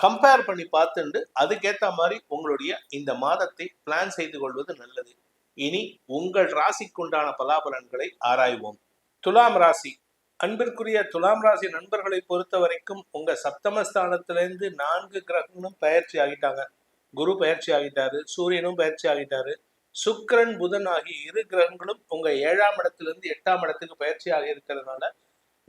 Compare பண்ணி பார்த்துண்டு அதுக்கேற்ற மாதிரி உங்களுடைய இந்த மாதத்தை பிளான் செய்து கொள்வது நல்லது. இனி உங்கள் ராசிக்குண்டான பலாபலன்களை ஆராய்வோம். துலாம் ராசி. அன்பிற்குரிய துலாம் ராசி நண்பர்களை பொறுத்த வரைக்கும் உங்க சப்தமஸ்தானத்திலிருந்து நான்கு கிரகங்களும் பயிற்சி ஆகிட்டாங்க. குரு பயிற்சி ஆகிட்டாரு சூரியனும் பயிற்சி ஆகிட்டாரு. சுக்கரன் புதன் ஆகிய இரு கிரகங்களும் உங்க ஏழாம் இடத்திலிருந்து எட்டாம் இடத்துக்கு பயிற்சி ஆகி இருக்கிறதுனால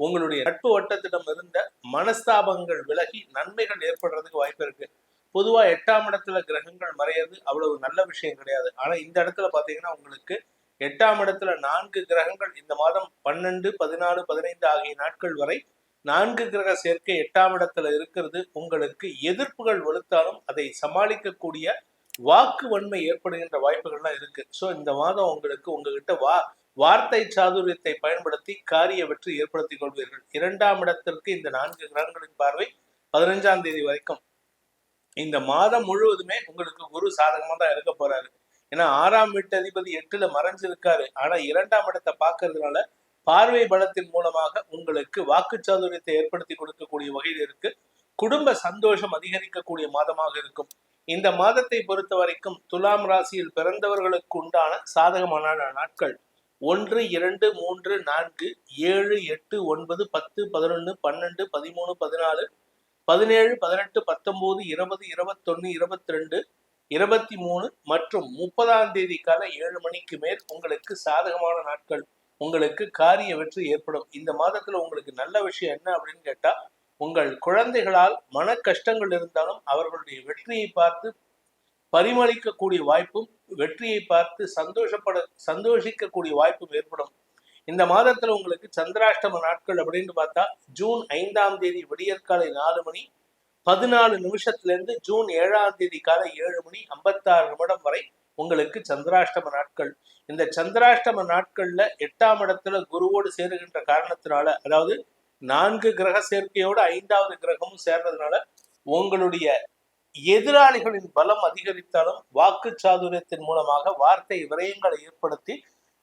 உங்களுடைய நட்பு வட்டத்திடம் இருந்த மனஸ்தாபங்கள் விலகி நன்மைகள் ஏற்படுறதுக்கு வாய்ப்பு இருக்கு. பொதுவா எட்டாம் இடத்துல கிரகங்கள் மறையிறது அவ்வளவு நல்ல விஷயம் கிடையாது. ஆனா இந்த இடத்துல பாத்தீங்கன்னா உங்களுக்கு எட்டாம் இடத்துல நான்கு கிரகங்கள் இந்த மாதம் பன்னெண்டு பதினாலு பதினைந்து ஆகிய நாட்கள் வரை நான்கு கிரக சேர்க்கை எட்டாம் இடத்துல இருக்கிறது. உங்களுக்கு எதிர்ப்புகள் வலுத்தாலும் அதை சமாளிக்கக்கூடிய வாக்கு வன்மை ஏற்படுகின்ற வாய்ப்புகள்லாம் இருக்கு. ஸோ இந்த மாதம் உங்களுக்கு உங்ககிட்ட வா வார்த்தை சாதுரியத்தை பயன்படுத்தி காரிய வெற்றி ஏற்படுத்திக் கொள்வீர்கள். இரண்டாம் இடத்திற்கு இந்த நான்கு கிரகங்களின் பார்வை பதினைஞ்சாம் தேதி வரைக்கும். இந்த மாதம் முழுவதுமே உங்களுக்கு குரு சாதகமா தான் இருக்க போறாரு. ஏன்னா ஆறாம் வீட்டு அதிபதி எட்டுல மறைஞ்சிருக்காரு. ஆனா இரண்டாம் இடத்தை பாக்குறதுனால பார்வை பலத்தின் மூலமாக உங்களுக்கு வாக்கு சாதுரியத்தை ஏற்படுத்தி கொடுக்கக்கூடிய வகையில் இருக்கு. குடும்ப சந்தோஷம் அதிகரிக்கக்கூடிய மாதமாக இருக்கும். இந்த மாதத்தை பொறுத்த வரைக்கும் துலாம் ராசியில் பிறந்தவர்களுக்கு உண்டான சாதகமான நாட்கள். ஒன்று இரண்டு மூன்று நான்கு ஏழு எட்டு ஒன்பது பத்து பதினொன்று பன்னெண்டு பதிமூணு பதினாலு பதினேழு பதினெட்டு பத்தொம்போது இருபது இருபத்தொன்று இருபத்தி ரெண்டு இருபத்தி மூணு மற்றும் முப்பதாம் தேதி கால ஏழு மணிக்கு மேல் உங்களுக்கு சாதகமான நாட்கள் உங்களுக்கு காரிய வெற்றி ஏற்படும். இந்த மாதத்துல உங்களுக்கு நல்ல விஷயம் என்ன அப்படின்னு கேட்டா உங்கள் குழந்தைகளால் மன கஷ்டங்கள் இருந்தாலும் அவர்களுடைய வெற்றியை பார்த்து பரிமளிக்கக்கூடிய வாய்ப்பும் வெற்றியை பார்த்து சந்தோஷப்பட சந்தோஷிக்கக்கூடிய வாய்ப்பும் ஏற்படும். இந்த மாதத்துல உங்களுக்கு சந்திராஷ்டம நாட்கள் அப்படின்னு பார்த்தா ஜூன் ஐந்தாம் தேதி விடியற்காலை நாலு மணி பதினாலு நிமிஷத்துல இருந்து ஜூன் ஏழாம் தேதி காலை ஏழு மணி ஐம்பத்தாறு நிமிடம் வரை உங்களுக்கு சந்திராஷ்டம நாட்கள். இந்த சந்திராஷ்டம நாட்கள்ல எட்டாம் இடத்துல குருவோடு சேருகின்ற காரணத்தினால அதாவது நான்கு கிரக சேர்க்கையோட ஐந்தாவது கிரகமும் சேர்றதுனால உங்களுடைய எதிராளிகளின் பலம் அதிகரித்தாலும் வாக்கு சாதுரியத்தின் மூலமாக வார்த்தை விரயங்களை ஏற்படுத்தி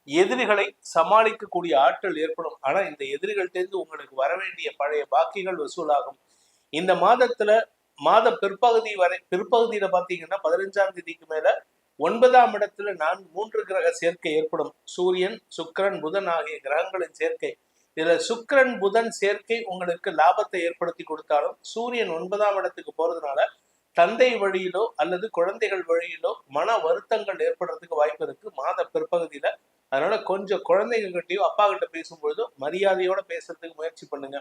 எதிரிகளை சமாளிக்கக்கூடிய ஆற்றல் ஏற்படும். ஆனா இந்த எதிரிகள்டேருந்து உங்களுக்கு வர வேண்டிய பழைய பாக்கிகள் வசூலாகும். இந்த மாதத்துல மாத பிற்பகுதி வரை பிற்பகுதியில பாத்தீங்கன்னா பதினஞ்சாம் தேதிக்கு மேல ஒன்பதாம் இடத்துல நான் மூன்று கிரக சேர்க்கை ஏற்படும். சூரியன் சுக்கிரன் புதன் ஆகிய கிரகங்களின் சேர்க்கை. இதுல சுக்கிரன் புதன் சேர்க்கை உங்களுக்கு லாபத்தை ஏற்படுத்தி கொடுத்தாலும் சூரியன் ஒன்பதாம் இடத்துக்கு போறதுனால தந்தை வழியிலோ அல்லது குழந்தைகள் வழியிலோ மன வருத்தங்கள் ஏற்படுறதுக்கு வாய்ப்பு இருக்கு. மாத பிற்பகுதியில. அதனால கொஞ்சம் குழந்தைங்க கிட்டயோ அப்பா கிட்ட பேசும்பொழுதோ மரியாதையோட பேசுறதுக்கு முயற்சி பண்ணுங்க.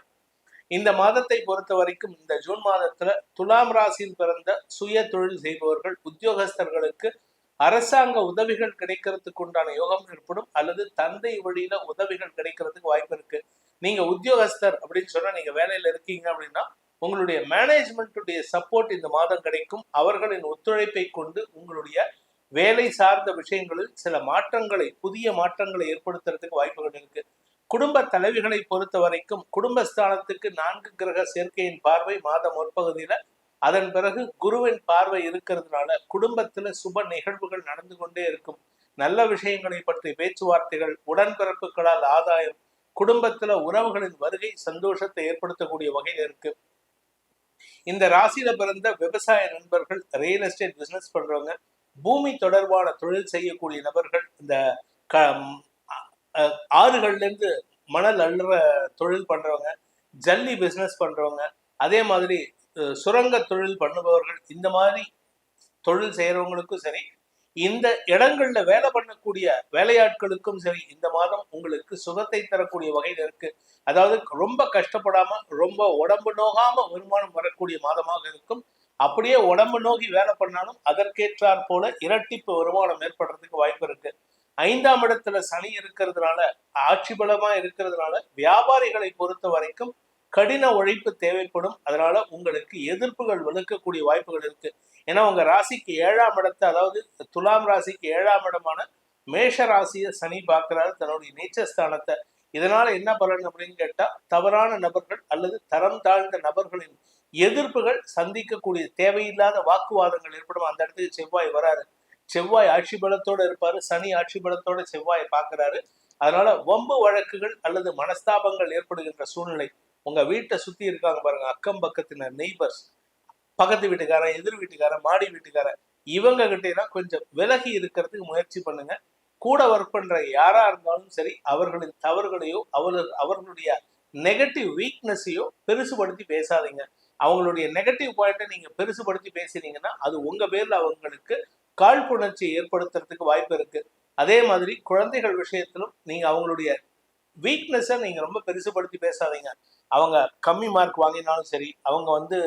இந்த மாதத்தை பொறுத்த வரைக்கும் இந்த ஜூன் மாதத்துல துலாம் ராசியில் பிறந்த சுய தொழில் செய்பவர்கள் உத்தியோகஸ்தர்களுக்கு அரசாங்க உதவிகள் கிடைக்கிறதுக்கு உண்டான யோகம் ஏற்படும் அல்லது தந்தை வழியில உதவிகள் கிடைக்கிறதுக்கு வாய்ப்பு இருக்கு. நீங்க உத்தியோகஸ்தர் அப்படின்னு சொன்னா நீங்க வேலையில இருக்கீங்க அப்படின்னா உங்களுடைய மேனேஜ்மெண்ட்டுடைய சப்போர்ட் இந்த மாதம் கிடைக்கும். அவர்களின் ஒத்துழைப்பை கொண்டு உங்களுடைய வேலை சார்ந்த விஷயங்களில் சில மாற்றங்களை புதிய மாற்றங்களை ஏற்படுத்துறதுக்கு வாய்ப்புகள் இருக்கு. குடும்ப தலைவிகளை பொறுத்த வரைக்கும் குடும்பஸ்தானத்துக்கு நான்கு கிரக சேர்க்கையின் பார்வை மாதம் முற்பகுதியில. அதன் பிறகு குருவின் பார்வை இருக்கிறதுனால குடும்பத்துல சுப நிகழ்வுகள் நடந்து கொண்டே இருக்கும். நல்ல விஷயங்களை பற்றி பேச்சுவார்த்தைகள் உடன்பிறப்புகளால் ஆதாயம் குடும்பத்துல உறவுகளின் வருகை சந்தோஷத்தை ஏற்படுத்தக்கூடிய வகையில் இருக்கு. இந்த ராசியில பிறந்த விவசாய நண்பர்கள் ரியல் எஸ்டேட் பிசினஸ் பண்றவங்க பூமி தொடர்பான தொழில் செய்யக்கூடிய நபர்கள் இந்த க ஆறுகள்ல இருந்து மணல் அள்ளுற தொழில் பண்றவங்க ஜல்லி பிசினஸ் பண்றவங்க அதே மாதிரி சுரங்க தொழில் பண்ணுபவர்கள் இந்த மாதிரி தொழில் செய்யறவங்களுக்கும் சரி இந்த இடங்கள்ல வேலை பண்ணக்கூடிய வேலையாட்களுக்கும் சரி இந்த மாதம் உங்களுக்கு சுகத்தை தரக்கூடிய வகையில் இருக்கு. அதாவது ரொம்ப கஷ்டப்படாம ரொம்ப உடம்பு நோகாம வருமானம் வரக்கூடிய மாதமாக இருக்கும். அப்படியே உடம்பு நோக்கி வேலை பண்ணாலும் அதற்கேற்றாற் போல இரட்டிப்பு வருமானம் ஏற்படுறதுக்கு வாய்ப்பு இருக்கு. ஐந்தாம் இடத்துல சனி இருக்கிறதுனால ஆட்சி பலமா இருக்கிறதுனால வியாபாரிகளை பொறுத்த வரைக்கும் கடின உழைப்பு தேவைப்படும். அதனால உங்களுக்கு எதிர்ப்புகள் வலுக்கக்கூடிய வாய்ப்புகள் இருக்கு. ஏன்னா உங்க ராசிக்கு ஏழாம் இடத்தை அதாவது துலாம் ராசிக்கு ஏழாம் இடமான மேஷ ராசியை சனி பார்க்கிறாரு. தன்னுடைய நீச்சஸ்தானத்தை. இதனால என்ன பலன் அப்படின்னு கேட்டா தவறான நபர்கள் அல்லது தரம் தாழ்ந்த நபர்களின் எதிர்ப்புகள் சந்திக்கக்கூடிய தேவையில்லாத வாக்குவாதங்கள் ஏற்படும். அந்த இடத்துக்கு செவ்வாய் வராரு. செவ்வாய் ஆட்சி பலத்தோடு இருப்பாரு. சனி ஆட்சி பலத்தோட செவ்வாய் பார்க்கிறாரு. அதனால வம்பு வழக்குகள் அல்லது மனஸ்தாபங்கள் ஏற்படுகின்ற சூழ்நிலை உங்க வீட்டை சுத்தி இருக்காங்க பாருங்க அக்கம் பக்கத்தினர் நெய்பர்ஸ் பக்கத்து வீட்டுக்காரன் எதிர் வீட்டுக்காரன் மாடி வீட்டுக்காரன் இவங்க கிட்ட கொஞ்சம் விலகி இருக்கிறதுக்கு முயற்சி பண்ணுங்க. கூட ஒர்க் பண்ற யாரா இருந்தாலும் சரி அவர்களின் தவறுகளையோ அவர்கள் அவர்களுடைய நெகட்டிவ் வீக்னஸையோ பெருசுபடுத்தி பேசாதீங்க. அவங்களுடைய நெகட்டிவ் பாயிண்ட்டை நீங்க பெருசுபடுத்தி பேசினீங்கன்னா அது உங்க பேர்ல அவங்களுக்கு காழ்ப்புணர்ச்சியை ஏற்படுத்துறதுக்கு வாய்ப்பு இருக்கு. அதே மாதிரி குழந்தைகள் விஷயத்திலும் நீங்க அவங்களுடைய வீக்னஸை நீங்கள் ரொம்ப பெருசுபடுத்தி பேசாதீங்க. அவங்க கம்மி மார்க் வாங்கினாலும் சரி அவங்க வந்து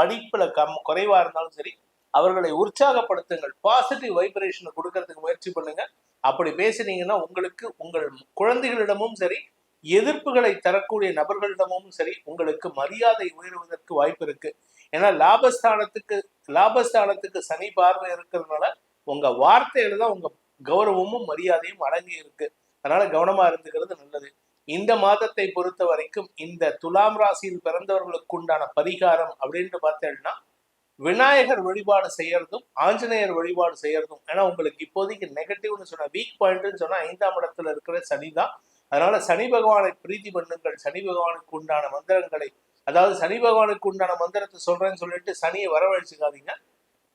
படிப்பில் கம் குறைவாக இருந்தாலும் சரி அவர்களை உற்சாகப்படுத்துங்கள். பாசிட்டிவ் வைப்ரேஷனை கொடுக்கறதுக்கு முயற்சி பண்ணுங்க. அப்படி பேசுனீங்கன்னா உங்களுக்கு உங்கள் குழந்தைகளிடமும் சரி எதிர்ப்புகளை தரக்கூடிய நபர்களிடமும் சரி உங்களுக்கு மரியாதை உயர்வதற்கு வாய்ப்பு இருக்கு. ஏன்னா லாபஸ்தானத்துக்கு லாபஸ்தானத்துக்கு சனி பார்வை இருக்கிறதுனால உங்க வார்த்தையில தான் உங்க கௌரவமும் மரியாதையும் அடங்கி இருக்கு. அதனால கவனமா இருந்துக்கிறது நல்லது. இந்த மாதத்தை பொறுத்த வரைக்கும் இந்த துலாம் ராசியில் பிறந்தவர்களுக்கு உண்டான பரிகாரம் அப்படின்ட்டு பார்த்தேன்னா விநாயகர் வழிபாடு செய்யறதும் ஆஞ்சநேயர் வழிபாடு செய்யறதும். ஏன்னா உங்களுக்கு இப்போதைக்கு நெகட்டிவ்னு சொன்ன வீக் பாயிண்ட்னு சொன்னா ஐந்தாம் இடத்துல இருக்கிற சனி தான். அதனால சனி பகவானை பிரீதி பண்ணுங்கள். சனி பகவானுக்கு உண்டான மந்திரங்களை அதாவது சனி பகவானுக்கு உண்டான மந்திரத்தை சொல்றேன்னு சொல்லிட்டு சனியை வரவழைச்சுக்காதீங்க.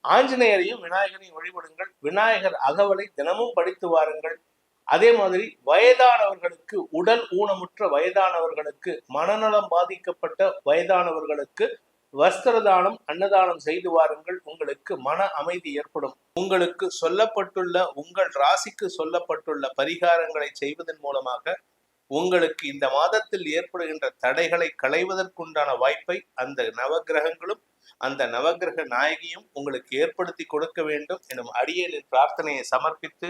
ஆஞ்சநேயரையும் விநாயகரையும் வழிபடுங்கள். விநாயகர் அகவலை தினமும் படித்து வாருங்கள். அதே மாதிரி வயதானவர்களுக்கு உடல் ஊனமுற்ற வயதானவர்களுக்கு மனநலம் பாதிக்கப்பட்ட வயதானவர்களுக்கு வஸ்திர தானம் அன்னதானம் செய்து வாருங்கள். உங்களுக்கு மன அமைதி ஏற்படும். உங்களுக்கு சொல்லப்பட்டுள்ள உங்கள் ராசிக்கு சொல்லப்பட்டுள்ள பரிகாரங்களை செய்வதன் மூலமாக உங்களுக்கு இந்த மாதத்தில் ஏற்படுகின்ற தடைகளை களைவதற்குண்டான வாய்ப்பை அந்த நவகிரகங்களும் அந்த நவகிரக நாயகியும் உங்களுக்கு ஏற்படுத்தி கொடுக்க வேண்டும். எனும் அடியேனின் பிரார்த்தனையை சமர்ப்பித்து